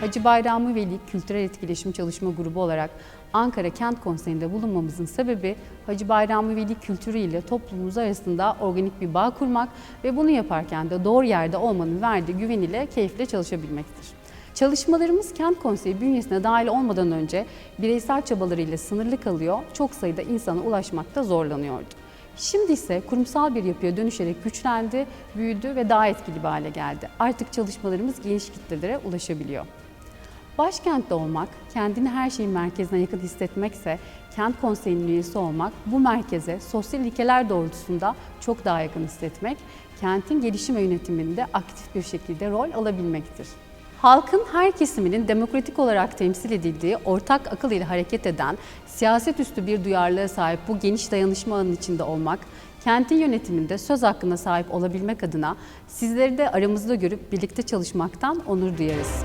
Hacı Bayrami Veli Kültürel Etkileşim Çalışma Grubu olarak Ankara Kent Konseyi'nde bulunmamızın sebebi Hacı Bayrami Veli kültürü ile toplumumuz arasında organik bir bağ kurmak ve bunu yaparken de doğru yerde olmanın verdiği güven ile keyifle çalışabilmektir. Çalışmalarımız Kent Konseyi bünyesine dahil olmadan önce bireysel çabalarıyla sınırlı kalıyor, çok sayıda insana ulaşmakta zorlanıyordu. Şimdi ise kurumsal bir yapıya dönüşerek güçlendi, büyüdü ve daha etkili bir hale geldi. Artık çalışmalarımız geniş kitlelere ulaşabiliyor. Başkentte olmak, kendini her şeyin merkezine yakın hissetmekse, kent konseyinin üyesi olmak, bu merkeze sosyal ilkeler doğrultusunda çok daha yakın hissetmek, kentin gelişim ve yönetiminde aktif bir şekilde rol alabilmektir. Halkın her kesiminin demokratik olarak temsil edildiği, ortak akıl ile hareket eden, siyaset üstü bir duyarlılığa sahip bu geniş dayanışma ağının içinde olmak, kentin yönetiminde söz hakkına sahip olabilmek adına sizleri de aramızda görüp birlikte çalışmaktan onur duyarız.